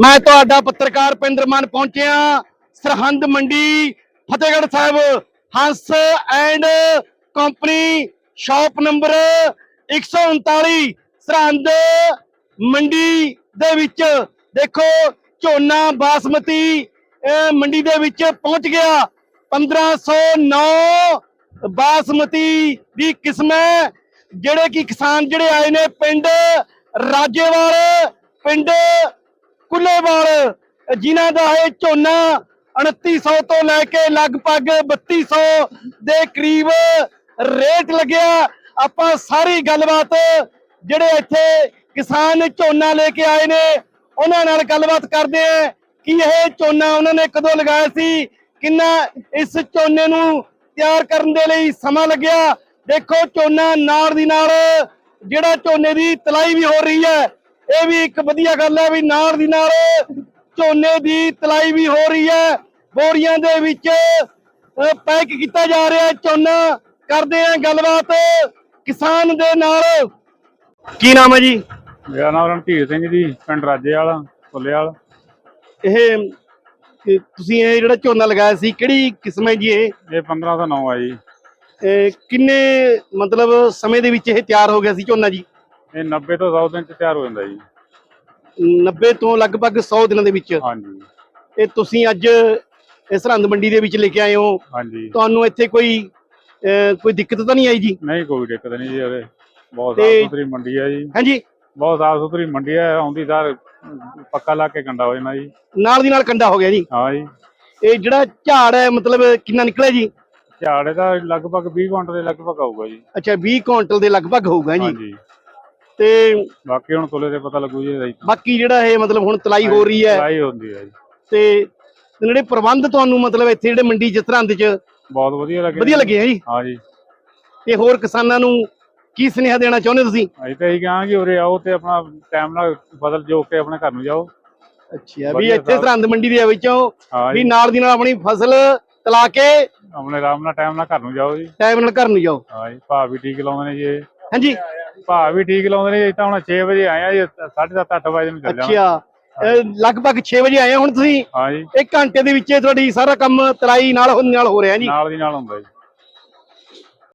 ਮੈਂ ਤੁਹਾਡਾ ਪੱਤਰਕਾਰ ਪਿੰਦਰ ਮਾਨ ਪਹੁੰਚਿਆ, Sirhind Mandi, Fatehgarh Sahib, Hans and company, shop number 139 Sirhind Mandi ਦੇ ਵਿੱਚ। ਦੇਖੋ, ਝੋਨਾ ਬਾਸਮਤੀ ਮੰਡੀ ਦੇ ਵਿੱਚ ਪਹੁੰਚ ਗਿਆ। 1509 ਬਾਸਮਤੀ ਦੀ ਕਿਸਮ ਹੈ, ਜਿਹੜੇ ਕਿ ਕਿਸਾਨ ਜਿਹੜੇ ਆਏ ਨੇ ਪਿੰਡ ਰਾਜੇਵਾਲ, ਪਿੰਡ ਕੁੱਲੇਵਾਲ ਜਿਨ੍ਹਾਂ ਦਾ ਇਹ ਝੋਨਾ 2900 ਤੋਂ ਲੈ ਕੇ ਲਗਭਗ 3200 ਦੇ ਕਰੀਬ ਰੇਟ ਲੱਗਿਆ। ਆਪਾਂ ਸਾਰੀ ਗੱਲਬਾਤ ਜਿਹੜੇ ਇੱਥੇ ਕਿਸਾਨ ਝੋਨਾ ਲੈ ਕੇ ਆਏ ਨੇ, ਉਹਨਾਂ ਨਾਲ ਗੱਲਬਾਤ ਕਰਦੇ ਆ ਕਿ ਇਹ ਝੋਨਾ ਉਹਨਾਂ ਨੇ ਕਦੋਂ ਲਗਾਇਆ ਸੀ, ਕਿੰਨਾ ਇਸ ਝੋਨੇ ਨੂੰ ਤਿਆਰ ਕਰਨ ਦੇ ਲਈ ਸਮਾਂ ਲੱਗਿਆ। ਦੇਖੋ, ਝੋਨਾ ਨਾਲ ਦੀ ਨਾਲ ਜਿਹੜਾ ਝੋਨੇ ਦੀ ਤਲਾਈ ਵੀ ਹੋ ਰਹੀ ਹੈ ਇਹ ਵੀ ਇੱਕ ਵਧੀਆ ਗੱਲ ਹੈ ਵੀ ਨਾਲ ਦੀ ਨਾਲ ਝੋਨੇ ਦੀ ਤਲਾਈ ਵੀ ਹੋ ਰਹੀ ਹੈ। ਬੋਰੀਆਂ ਦੇ ਵਿੱਚ ਪੈਕ ਕੀਤਾ ਜਾ ਰਿਹਾ ਹੈ ਝੋਨਾ। ਕਰਦੇ ਆ ਗੱਲਬਾਤ ਕਿਸਾਨ ਦੇ ਨਾਲ। ਕੀ ਨਾਮ ਹੈ ਜੀ? ਮੇਰਾ ਨਾਮ ਰਣਧੀਰ ਸਿੰਘ ਜੀ ਪਿੰਡ ਰਾਜੇ ਵਾਲਾ ਫੁੱਲੇ ਵਾਲਾ ਇਹ ਤੁਸੀਂ ਇਹ ਜਿਹੜਾ ਝੋਨਾ ਲਗਾਇਆ ਸੀ ਕਿਹੜੀ ਕਿਸਮ ਹੈ ਜੀ ਇਹ? ਇਹ 15 ਤੋਂ 9 ਆ ਜੀ। ਇਹ ਕਿੰਨੇ ਮਤਲਬ ਸਮੇਂ ਦੇ ਵਿੱਚ ਇਹ ਤਿਆਰ ਹੋ ਗਿਆ ਸੀ ਝੋਨਾ ਜੀ? ਇਹ 90 ਤੋਂ 100 ਦਿਨ ਚ ਤਿਆਰ ਹੋ ਜਾਂਦਾ ਜੀ। 90 ਤੋਂ ਲਗਭਗ 100 ਦਿਨਾਂ ਦੇ ਵਿੱਚ। ਹਾਂਜੀ। ਇਹ ਤੁਸੀਂ ਅੱਜ ਇਹ ਸਰਹੰਦ ਮੰਡੀ ਦੇ ਵਿੱਚ ਲੈ ਕੇ ਆਏ ਹੋ। ਹਾਂਜੀ। ਤੁਹਾਨੂੰ ਇੱਥੇ ਕੋਈ ਕੋਈ ਦਿੱਕਤ ਤਾਂ ਨਹੀਂ ਆਈ ਜੀ? ਨਹੀਂ ਕੋਈ ਦਿੱਕਤ ਨਹੀਂ ਜੀ ਉਰੇ ਬਹੁਤ ਸਾਫ਼ ਸੁਥਰੀ ਮੰਡੀ ਹੈ ਜੀ। ਹਾਂਜੀ। ਬਹੁਤ ਸਾਫ਼ ਸੁਥਰੀ ਮੰਡੀ ਹੈ ਆਉਂਦੀ ਸਾਰ ਪੱਕਾ ਲਾ ਕੇ ਕੰਡਾ ਹੋ ਜਾਣਾ ਜੀ। ਨਾਲ ਦੀ ਨਾਲ ਕੰਡਾ ਹੋ ਗਿਆ ਜੀ। ਹਾਂ ਜੀ। ਇਹ ਜਿਹੜਾ ਝਾੜ ਹੈ ਮਤਲਬ ਕਿੰਨਾ ਨਿਕਲਿਆ ਜੀ? ਝਾੜੇ ਦਾ ਲਗਭਗ 20 ਕੁਇੰਟਲ ਦੇ ਲਗਭਗ ਆਊਗਾ ਜੀ। ਅੱਛਾ 20 ਕੁਇੰਟਲ ਦੇ ਲਗਭਗ ਹੋਊਗਾ ਜੀ। ਹਾਂਜੀ। ਤੇ ਬਾਕੀ ਹੁਣ ਤੁਲੇ ਤੇ ਪਤਾ ਲੱਗੂ ਜੀ ਬਾਕੀ ਜਿਹੜਾ ਇਹ ਮਤਲਬ ਹੁਣ ਤਲਾਈ ਹੋ ਰਹੀ ਹੈ ਲਾਈ ਹੁੰਦੀ ਹੈ ਜੀ। ਤੇ ਜਿਹੜੇ ਪ੍ਰਬੰਧ ਤੁਹਾਨੂੰ ਮਤਲਬ ਇੱਥੇ ਜਿਹੜੇ ਮੰਡੀ ਜਿਸ ਤਰ੍ਹਾਂ ਚ ਬਹੁਤ ਵਧੀਆ ਲੱਗੇ ਵਧੀਆ ਲੱਗੇ ਹੈ ਜੀ? ਹਾਂ ਜੀ। ਤੇ ਹੋਰ ਕਿਸਾਨਾਂ ਨੂੰ ਕੀ ਸੁਨੇਹਾ ਦੇਣਾ ਚਾਹੁੰਦੇ ਤੁਸੀਂ? ਅਸੀਂ ਤਾਂ ਇਹੀ ਕਹਾਂਗੇ ਉਰੇ ਆਓ ਤੇ ਆਪਣਾ ਟਾਈਮ ਨਾਲ ਬਦਲ ਜੋ ਕੇ ਆਪਣੇ ਘਰ ਨੂੰ ਜਾਓ। ਅੱਛਾ ਵੀ ਇੱਥੇ। ਸਰਹੰਦ ਮੰਡੀ ਦੇ ਵਿੱਚੋਂ ਹਾਂ ਵੀ ਜੀ ਨਾਲ ਦੀ ਨਾਲ ਆਪਣੀ ਫਸਲ ਤਲਾ ਕੇ ਆਪਣੇ ਆਰਾਮ ਨਾਲ ਟਾਈਮ ਨਾਲ ਘਰ ਨੂੰ ਜਾਓ ਜੀ। ਟਾਈਮ ਨਾਲ ਘਰ ਨੂੰ ਜਾਓ। ਹਾਂ ਜੀ ਭਾਅ ਵੀ ਠੀਕ ਲਾਉਂਦੇ ਨੇ ਜੀ ਇਹ। ਹਾਂਜੀ। ਭਾਅ ਵੀ ਠੀਕ ਲਾਉਂਦੇ ਨੇ ਜੀ ਤਾਂ ਹੁਣ 6 ਵਜੇ ਆਏ ਆ ਜੀ 7:30 8 ਵਜੇ ਨੂੰ ਚੱਲ ਜਾਣਾ ਅੱਛਾ ਇਹ ਲਗਭਗ 6 ਵਜੇ ਆਏ ਹੋ ਹੁਣ ਤੁਸੀਂ? ਹਾਂ ਜੀ। ਇੱਕ ਘੰਟੇ ਦੇ ਵਿੱਚ ਇਹ ਤੁਹਾਡੀ ਸਾਰਾ ਕੰਮ ਨਾਲ ਹੋ- ਨਾਲ ਹੋ ਰਿਹਾ ਜੀ? ਨਾਲ ਦੀ ਨਾਲ ਹੁੰਦਾ ਜੀ।